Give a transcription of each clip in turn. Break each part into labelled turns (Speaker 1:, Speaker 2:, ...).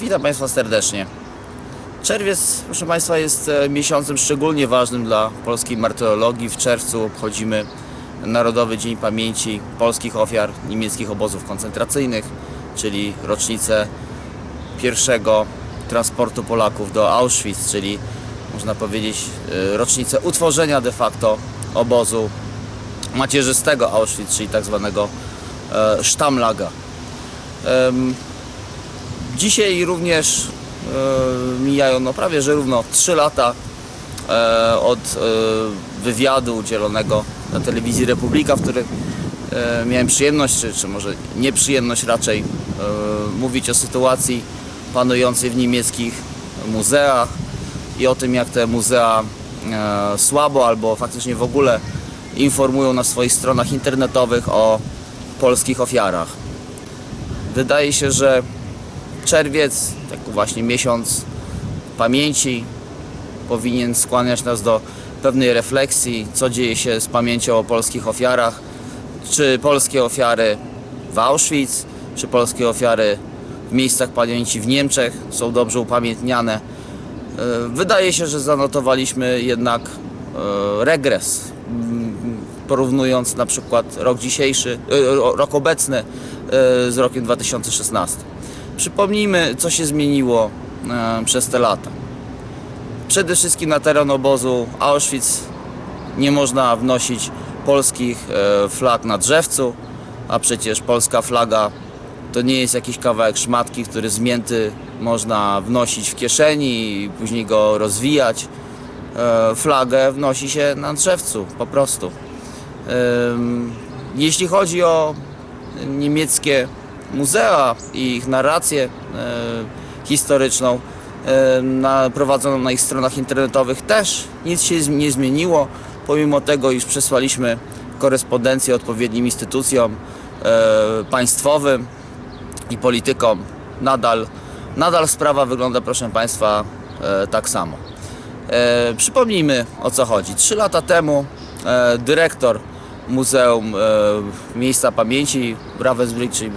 Speaker 1: Witam Państwa serdecznie. Czerwiec, proszę Państwa, jest e, miesiącem szczególnie ważnym dla polskiej martyrologii. W czerwcu obchodzimy Narodowy Dzień Pamięci polskich ofiar niemieckich obozów koncentracyjnych, czyli rocznicę pierwszego transportu Polaków do Auschwitz, czyli można powiedzieć e, rocznicę utworzenia de facto obozu macierzystego Auschwitz, czyli tak zwanego e, Stammlager. Em, Dzisiaj również e, mijają no prawie że równo 3 lata e, od e, wywiadu udzielonego na telewizji Republika, w którym miałem przyjemność, czy, czy może nieprzyjemność raczej, mówić o sytuacji panującej w niemieckich muzeach i o tym, jak te muzea słabo albo faktycznie w ogóle informują na swoich stronach internetowych o polskich ofiarach. Wydaje się, że czerwiec, tak właśnie miesiąc pamięci, powinien skłaniać nas do pewnej refleksji, co dzieje się z pamięcią o polskich ofiarach, czy polskie ofiary w Auschwitz, czy polskie ofiary w miejscach pamięci w Niemczech są dobrze upamiętniane. E, Wydaje się, że zanotowaliśmy jednak e, regres, m, porównując na przykład rok dzisiejszy, e, rok obecny z rokiem 2016. Przypomnijmy, co się zmieniło e, przez te lata. Przede wszystkim na teren obozu Auschwitz nie można wnosić polskich e, flag na drzewcu, a przecież polska flaga to nie jest jakiś kawałek szmatki, który zmięty można wnosić w kieszeni i później go rozwijać. E, Flagę wnosi się na drzewcu, po prostu. Jeśli chodzi o niemieckie muzea i ich narrację e, historyczną e, na, prowadzoną na ich stronach internetowych też nic się nie zmieniło, pomimo tego, iż przesłaliśmy korespondencję odpowiednim instytucjom e, państwowym i politykom. Nadal, nadal sprawa wygląda, proszę Państwa, e, tak samo. E, przypomnijmy o co chodzi. Trzy lata temu e, dyrektor Muzeum Miejsca Pamięci Ravensbrück, czyli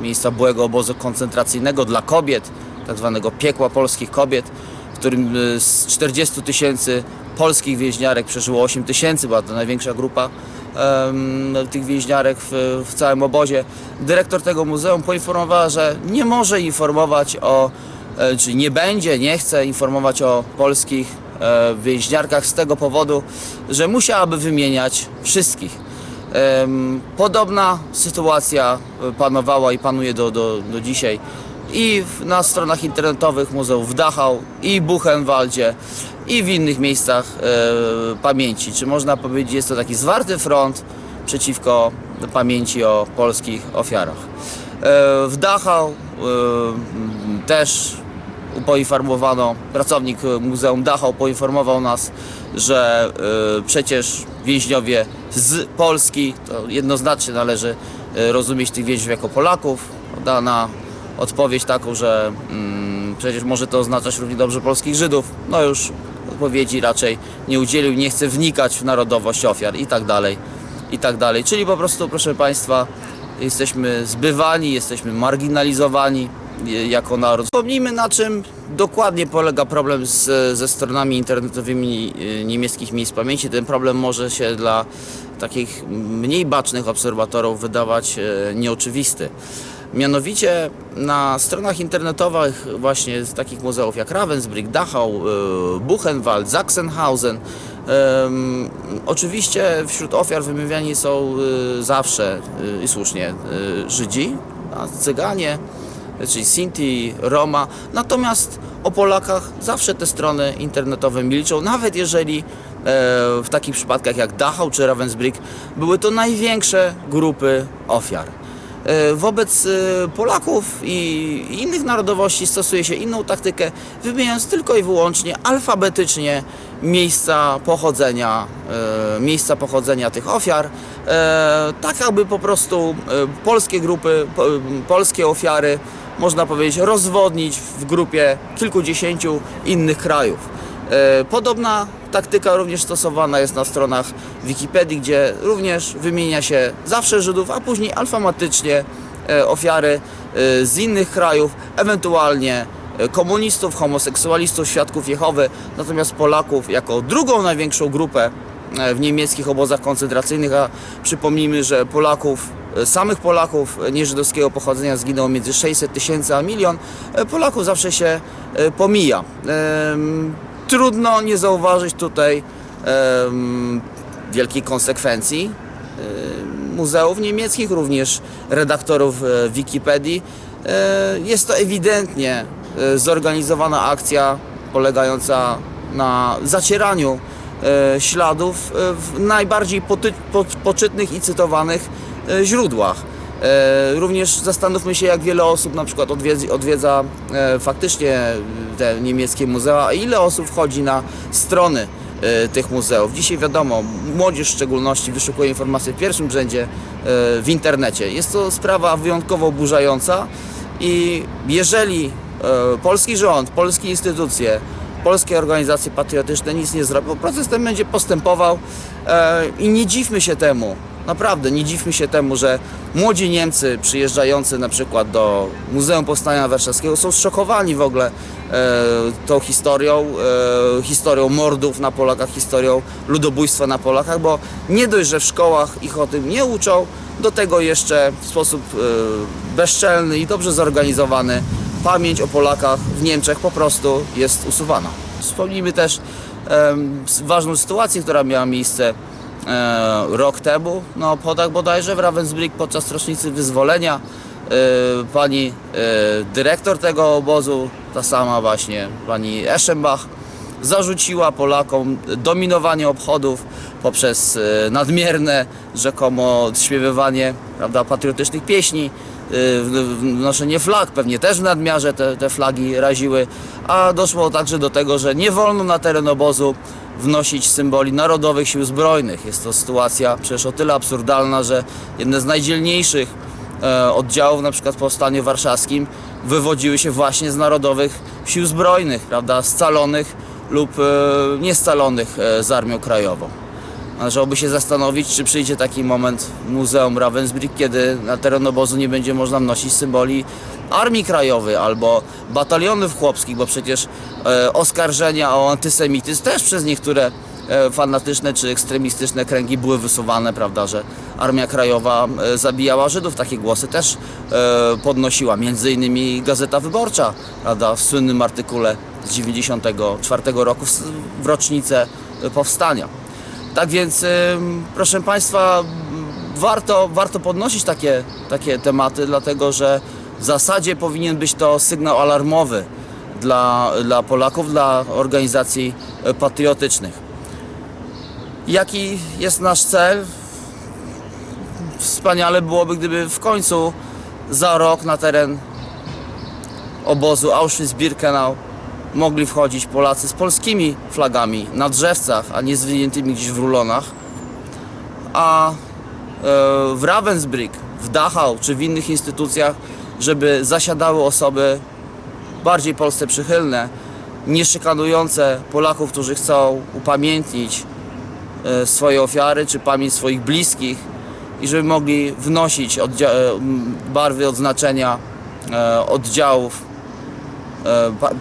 Speaker 1: miejsca byłego obozu koncentracyjnego dla kobiet, tak zwanego piekła polskich kobiet, w którym e, z 40 tysięcy polskich więźniarek przeżyło 8 tysięcy, była to największa grupa em, tych więźniarek w, w całym obozie. Dyrektor tego muzeum poinformowała, że nie może informować o e, czyli nie będzie, nie chce informować o polskich e, więźniarkach z tego powodu, że musiałaby wymieniać wszystkich. Podobna sytuacja e, panowała i panuje do, do, do dzisiaj i na stronach internetowych muzeów w Dachau i Buchenwaldzie i w innych miejscach e, pamięci. Czy można powiedzieć, jest to taki zwarty front przeciwko pamięci o polskich ofiarach. E, W Dachau też poinformowano, pracownik e, Muzeum Dachau poinformował nas, że e, przecież więźniowie z Polski, to jednoznacznie należy e, rozumieć tych więźniów jako Polaków, dana odpowiedź taką, że mm, przecież może to oznaczać równie dobrze polskich Żydów, no już odpowiedzi raczej nie udzielił, nie chce wnikać w narodowość ofiar i tak dalej, i tak dalej. Czyli po prostu, proszę Państwa, jesteśmy zbywani, jesteśmy marginalizowani jako naród. Wspomnijmy na czym dokładnie polega problem z, ze stronami internetowymi e, niemieckich miejsc pamięci. Ten problem może się dla takich mniej bacznych obserwatorów wydawać e, nieoczywisty. Mianowicie na stronach internetowych właśnie z takich muzeów jak Ravensbrück, Dachau, e, Buchenwald, Sachsenhausen em, oczywiście wśród ofiar wymawiani są e, zawsze e, i słusznie e, Żydzi, a Cyganie, czyli Sinti, Roma. Natomiast o Polakach zawsze te strony internetowe milczą, nawet jeżeli e, w takich przypadkach jak Dachau czy Ravensbrück były to największe grupy ofiar. E, Wobec e, Polaków i innych narodowości stosuje się inną taktykę, wymieniając tylko i wyłącznie alfabetycznie miejsca pochodzenia, miejsca pochodzenia tych ofiar, tak aby po prostu polskie grupy, po, polskie ofiary, można powiedzieć, rozwodnić w grupie kilkudziesięciu innych krajów. E, Podobna taktyka również stosowana jest na stronach Wikipedii, gdzie również wymienia się zawsze Żydów, a później alfabetycznie e, ofiary e, z innych krajów, ewentualnie komunistów, homoseksualistów, świadków Jehowy, natomiast Polaków jako drugą największą grupę w niemieckich obozach koncentracyjnych, a przypomnijmy, że Polaków, samych Polaków e, nieżydowskiego pochodzenia zginęło między 600 tysięcy a milion, e, Polaków zawsze się e, pomija. Trudno nie zauważyć tutaj wielkiej konsekwencji muzeów niemieckich, również redaktorów Wikipedii. Jest to ewidentnie zorganizowana akcja polegająca na zacieraniu śladów w najbardziej poczytnych i cytowanych źródłach. E, Również zastanówmy się, jak wiele osób na przykład odwiedza e, faktycznie te niemieckie muzea, a ile osób wchodzi na strony e, tych muzeów. Dzisiaj wiadomo, młodzież w szczególności wyszukuje informacje w pierwszym rzędzie e, w internecie. Jest to sprawa wyjątkowo oburzająca i jeżeli e, polski rząd, polskie instytucje, polskie organizacje patriotyczne nic nie zrobią, proces ten będzie postępował e, i nie dziwmy się temu, naprawdę nie dziwmy się temu, że młodzi Niemcy przyjeżdżający na przykład do Muzeum Powstania Warszawskiego są zszokowani w ogóle e, tą historią, e, historią mordów na Polakach, historią ludobójstwa na Polakach, bo nie dość, że w szkołach ich o tym nie uczą, do tego jeszcze w sposób e, bezczelny i dobrze zorganizowany pamięć o Polakach w Niemczech po prostu jest usuwana. Wspomnijmy też s- ważną sytuację, która miała miejsce e, rok temu na obchodach bodajże w Ravensbrück podczas rocznicy wyzwolenia. E, pani e, dyrektor tego obozu, ta sama właśnie pani Eschenbach, zarzuciła Polakom dominowanie obchodów poprzez e, nadmierne rzekomo śpiewywanie prawda, patriotycznych pieśni, e, noszenie flag, pewnie też w nadmiarze te, te flagi raziły, a doszło także do tego, że nie wolno na teren obozu wnosić symboli narodowych sił zbrojnych. Jest to sytuacja przecież o tyle absurdalna, że jedne z najdzielniejszych e, oddziałów, na przykład w Powstaniu Warszawskim, wywodziły się właśnie z narodowych sił zbrojnych, prawda, scalonych lub e, niescalonych e, z Armią Krajową. Należałoby się zastanowić, czy przyjdzie taki moment w Muzeum Ravensbrück, kiedy na teren obozu nie będzie można wnosić symboli Armii Krajowej albo batalionów chłopskich, bo przecież e, oskarżenia o antysemityzm też przez niektóre fanatyczne czy ekstremistyczne kręgi były wysuwane, prawda, że Armia Krajowa zabijała Żydów. Takie głosy też podnosiła, między innymi Gazeta Wyborcza, prawda, w słynnym artykule z 94 roku w, rocznicę e, powstania. Tak więc, proszę Państwa, warto, warto podnosić takie, takie tematy, dlatego że w zasadzie powinien być to sygnał alarmowy dla, dla Polaków, dla organizacji e, patriotycznych. Jaki jest nasz cel? Wspaniale byłoby, gdyby w końcu za rok na teren obozu Auschwitz-Birkenau mogli wchodzić Polacy z polskimi flagami na drzewcach, a nie zwiniętymi gdzieś w rulonach. A e, w Ravensbrück, w Dachau czy w innych instytucjach, żeby zasiadały osoby bardziej Polsce przychylne, nie szykanujące Polaków, którzy chcą upamiętnić e, swoje ofiary czy pamięć swoich bliskich i żeby mogli wnosić barwy odznaczenia e, oddziałów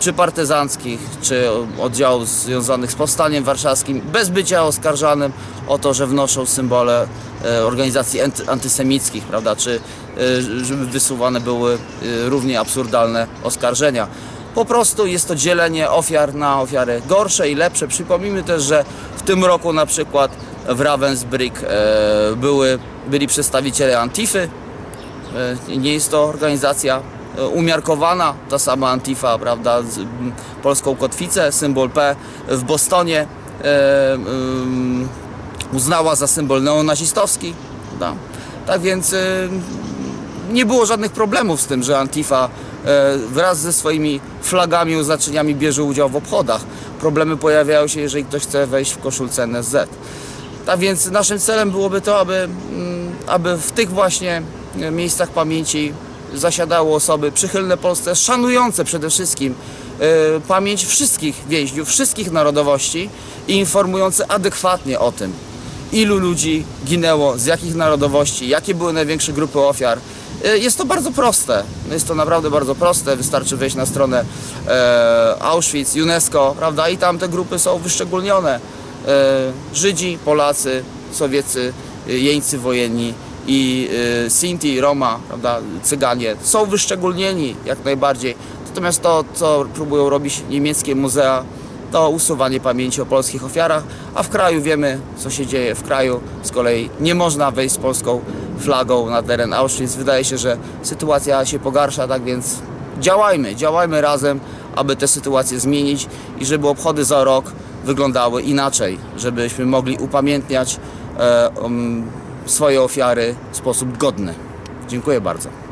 Speaker 1: czy partyzanckich, czy oddziałów związanych z powstaniem warszawskim, bez bycia oskarżanym o to, że wnoszą symbole e, organizacji anty- antysemickich, prawda, czy e, żeby wysuwane były e, równie absurdalne oskarżenia. Po prostu jest to dzielenie ofiar na ofiary gorsze i lepsze. Przypomnijmy też, że w tym roku na przykład w Ravensbrück e, były, byli przedstawiciele Antify, E, Nie jest to organizacja e, umiarkowana, ta sama Antifa, prawda, polską kotwicę, symbol P w Bostonie e, uznała za symbol neonazistowski. Prawda? Tak więc e, nie było żadnych problemów z tym, że Antifa e, wraz ze swoimi flagami, oznaczeniami bierze udział w obchodach. Problemy pojawiają się, jeżeli ktoś chce wejść w koszulce NSZ. Tak więc naszym celem byłoby to, aby, mm, aby w tych właśnie e, miejscach pamięci zasiadały osoby przychylne Polsce, szanujące przede wszystkim e, pamięć wszystkich więźniów, wszystkich narodowości i informujące adekwatnie o tym, ilu ludzi ginęło, z jakich narodowości, jakie były największe grupy ofiar E, Jest to bardzo proste. Jest to naprawdę bardzo proste. Wystarczy wejść na stronę e, Auschwitz, UNESCO, prawda? I tam te grupy są wyszczególnione. Żydzi, Polacy, Sowieccy, jeńcy wojenni i Sinti, Roma, prawda? Cyganie są wyszczególnieni jak najbardziej. Natomiast to, co próbują robić niemieckie muzea, to usuwanie pamięci o polskich ofiarach, a w kraju wiemy, co się dzieje w kraju. Z kolei nie można wejść z polską flagą na teren Auschwitz. Wydaje się, że sytuacja się pogarsza, tak więc działajmy, działajmy razem, aby tę sytuację zmienić i żeby obchody za rok wyglądały inaczej, żebyśmy mogli upamiętniać e, um, swoje ofiary w sposób godny. Dziękuję bardzo.